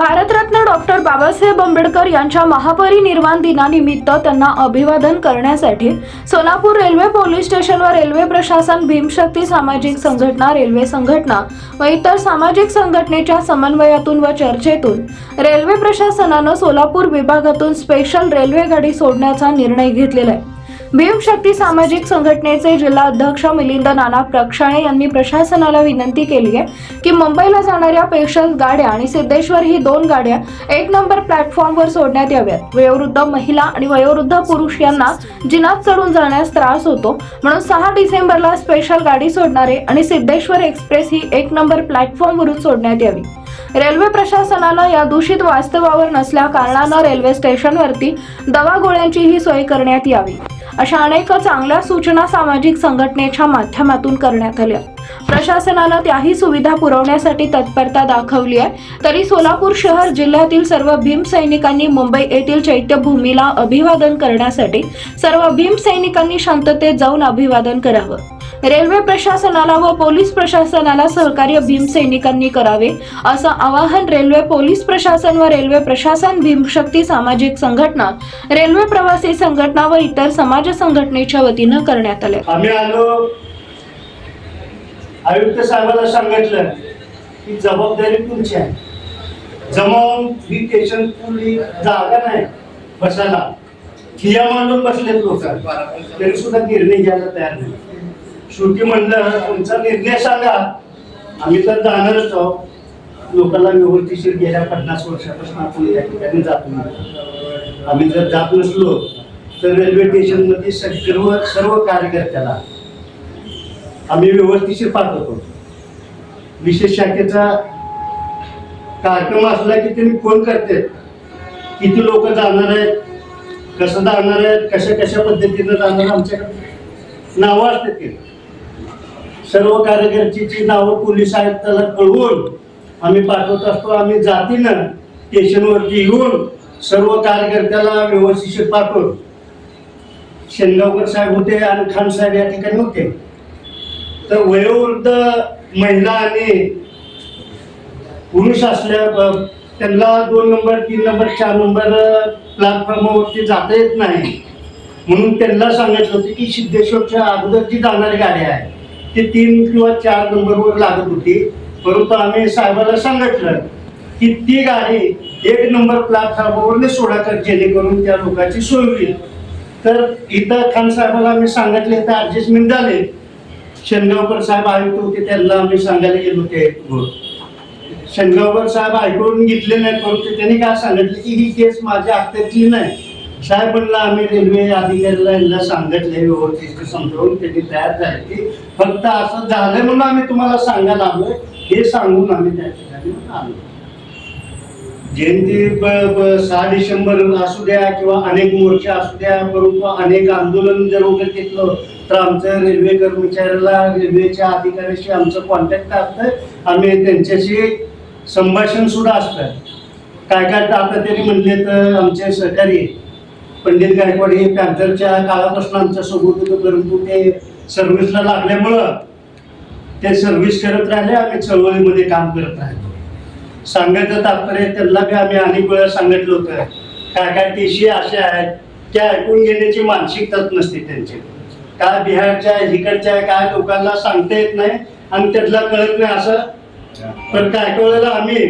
Bharat Ratna doctor Babasaheb Ambedkar यांच्या महापरिनिर्वाण दिनानिमित्त त्यांना अभिवादन करण्यासाठी सोलापूर रेल्वे पोलीस स्टेशनवर रेल्वे प्रशासन भीमशक्ती सामाजिक संघटना रेल्वे संघटना व इतर सामाजिक संघटनेच्या समन्वयातून व चर्चेतून रेल्वे प्रशासनानं सोलापूर विभागातून स्पेशल रेल्वे गाडी सोडण्याचा निर्णय घेतलेला आहे. भीमशक्ती सामाजिक संघटनेचे जिल्हा अध्यक्ष मिलिंद नाना प्रक्षाणे यांनी प्रशासनाला विनंती केली आहे की मुंबईला जाणाऱ्या पेशल गाड्या आणि सिद्धेश्वर ही दोन गाड्या एक नंबर प्लॅटफॉर्मवर सोडण्यात याव्यात. वयोवृद्ध महिला आणि वयोवृद्ध पुरुष यांना जिनात चढून जाण्यास त्रास होतो. म्हणून सहा डिसेंबरला स्पेशल गाडी सोडणारे आणि सिद्धेश्वर एक्सप्रेस ही एक नंबर प्लॅटफॉर्मवरून सोडण्यात यावी. रेल्वे प्रशासनानं या दूषित वास्तवावर नसल्या कारणानं रेल्वे स्टेशनवरती दवा गोळ्यांचीही सोय करण्यात यावी. अशा अनेक चांगल्या सूचना सामाजिक संघटनेच्या माध्यमातून करण्यात आल्या. प्रशासनाला त्याही सुविधा पुरवण्यासाठी तत्परता दाखवली आहे. तरी सोलापूर शहर जिल्ह्यातील सर्व भीम सैनिकांनी मुंबई येथील चैत्यभूमीला अभिवादन करण्यासाठी सर्व भीम सैनिकांनी शांततेत जाऊन अभिवादन करावं. रेल्वे प्रशासनाला व पोलीस प्रशासनाला सहकार्य भीम सैनिकांनी करावे असं आवाहन रेल्वे पोलीस प्रशासन व रेल्वे प्रशासन भीमशक्ती सामाजिक संघटना रेल्वे प्रवासी संघटना व इतर समाज संघटनेच्या वतीनं करण्यात आले. आम्ही आलो. आयुक्त साहेबांना सांगितलं की जबाबदारी तुमची आहे. जमावून ही स्टेशन पुरली जागा नाही बसायला. खिया मांडून बसलेत लोक. तरी सुद्धा निर्णय घ्यायला तयार नाही. शेवटी म्हणलं तुमचा निर्णय सांगा आम्ही तर जाणारच आहोत लोकांना व्यवस्थिशीर गेल्या पन्नास वर्षापासून आपण या ठिकाणी जातो आम्ही जर जात नसलो तर रेल्वे स्टेशनमध्ये सर्व सर्व कार्यकर्त्याला आम्ही व्यवस्थिशीर पाठवतो. विशेष शाखेचा कार्यक्रम असला की त्यांनी फोन करते किती लोक जाणार आहेत? कसं जाणार आहेत? कशा कशा पद्धतीनं जाणार आमच्याकडे नावं असतात ते. सर्व कार्यकर्त्याची नावं पोलीस आयुक्ताला कळवून आम्ही पाठवत असतो. आम्ही जातीनं स्टेशनवरती येऊन सर्व कार्यकर्त्याला व्यवस्थित पाठवून शेनगावकर साहेब होते आणि खान साहेब या ठिकाणी होते. तर वयोवृद्ध महिला आणि पुरुष असल्या त्यांना दोन नंबर तीन नंबर चार नंबर प्लॅटफॉर्मवरती जाता येत नाही. म्हणून त्यांना सांगितलं होतं की सिद्धेश्वरच्या अगोदरची जाणारी गाडी आहे. ती तीन किंवा चार नंबरवर लागत होती. परंतु आम्ही साहेबाला सांगितलं की ती गाडी एक नंबर प्लॅटफॉर्मवर सोडायचं जेणेकरून त्या लोकांची सोय होईल. तर इथं खान साहेबाला आम्ही सांगितले तर ऍडजस्टमेंट झाले. शेनगावकर साहेब आयुक्त होते त्यांना आम्ही सांगायला गेलो होते. शेनगावकर साहेब ऐकून घेतले नाही परंतु त्यांनी काय सांगितलं की ही केस माझ्या हक्कातली नाही. साहेब म्हणलं आम्ही रेल्वे अधिकाऱ्याला यांना सांगितले व्यवस्थित समजावून त्यांनी तयार झाले की फक्त असं झालंय म्हणून आम्ही तुम्हाला सांगायला आलोय. हे सांगून आम्ही त्या ठिकाणी आलो. जयंती सहा डिसेंबर असू द्या किंवा अनेक मोर्चे असू द्या परंतु अनेक आंदोलन जर वगैरे घेतलं तर आमचं रेल्वे कर्मचाऱ्याला रेल्वेच्या अधिकाऱ्याशी आमचं कॉन्टॅक्ट असतं. आम्ही त्यांच्याशी संभाषण सुद्धा असतं. काय काय आता तरी म्हणले तर आमचे सहकारी पंडित गायकवाड हे पॅन्थरच्या काळापासून आमच्यासोबत होतं परंतु ते सर्व्हिसला लागल्यामुळं ते सर्व्हिस करत राहिले आम्ही चळवळीमध्ये काम करत राहिलो. सांगायचं तात्पर्य त्यांना बी आम्ही अनेक वेळा सांगितलं होतं काय काय टीशी अशा आहेत त्या ऐकून घेण्याची मानसिकताच नसते त्यांची. काय बिहारच्या इकडच्या काय लोकांना सांगता येत नाही आणि त्यातला कळत नाही असं. पण काय काय वेळेला आम्ही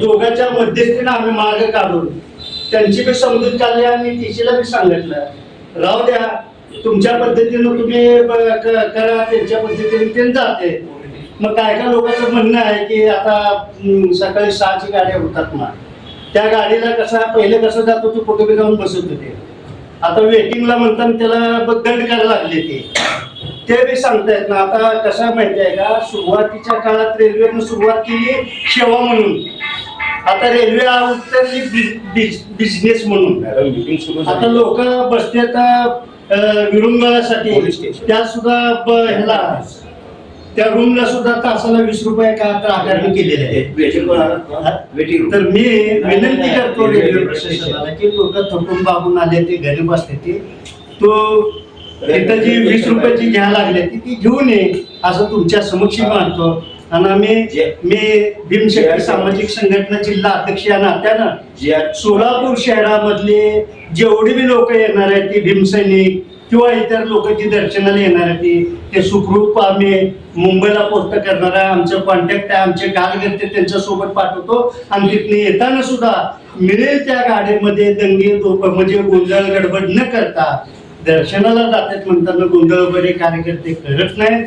दोघांच्या मध्यस्थीनं आम्ही मार्ग काढून त्यांची बी समजून काढली आणि टीसीला बी सांगितलं. राहू द्या तुमच्या पद्धतीनं तुम्ही करा त्यांच्या पद्धतीने ते जाते. मग काय काय लोकांचं म्हणणं आहे की आता सकाळी सहाची गाड्या होतात ना. त्या गाडीला कसा पहिले कसं जात होतं कुठे बी जाऊन बसत होते. आता वेटिंगला म्हणताना त्याला ब- दंड करायला लागले ते. ते बी सांगतायत ना आता कसं माहिती आहे का सुरुवातीच्या काळात रेल्वेनं सुरुवात केली सेवा म्हणून. आता रेल्वे उतरली बिझनेस म्हणून. आता लोक बसतात स्टेशन. त्या सुद्धा ह्याला त्या रूमला सुद्धा तासाला वीस रुपये का आता आकारणी केलेली आहे वेटिंग तर मी विनंती करतो रेल्वे प्रशासनाला की लोक थकून बाबून आले ते घरी बसले ते तो तिथं जी वीस रुपयाची घ्यायला लागले ती ती घेऊन ये असं तुमच्या समक्ष मानतो. आणि आम्ही जे- मी भीमशक्ती जे- सामाजिक संघटना जिल्हा अध्यक्ष या नात्यानं सोलापूर शहरामधले जेवढे बी लोक येणार आहेत ते भीमसैनिक किंवा इतर लोक जी दर्शनाला येणार आहेत ती- ते सुखरूप आम्ही मुंबईला पोस्ट करणार आहे. आमचं कॉन्टॅक्ट आहे आमचे कार्यकर्ते त्यांच्यासोबत पाठवतो. आणि तिथने येताना सुद्धा मिळेल त्या गाडीमध्ये दंगे दो- म्हणजे गोंधळ गडबड न करता दर्शनाला जातात म्हणताना गोंधळ वगैरे कार्यकर्ते करत नाहीत.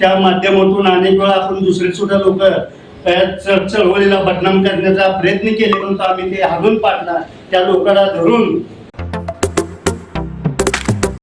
त्या माध्यमातून अनेक वेळा आपण दुसरे सुद्धा लोक चळवळीला बदनाम करण्याचा प्रयत्न केले म्हणून आम्ही ते हाडून पाडला. त्या लोकांना धरून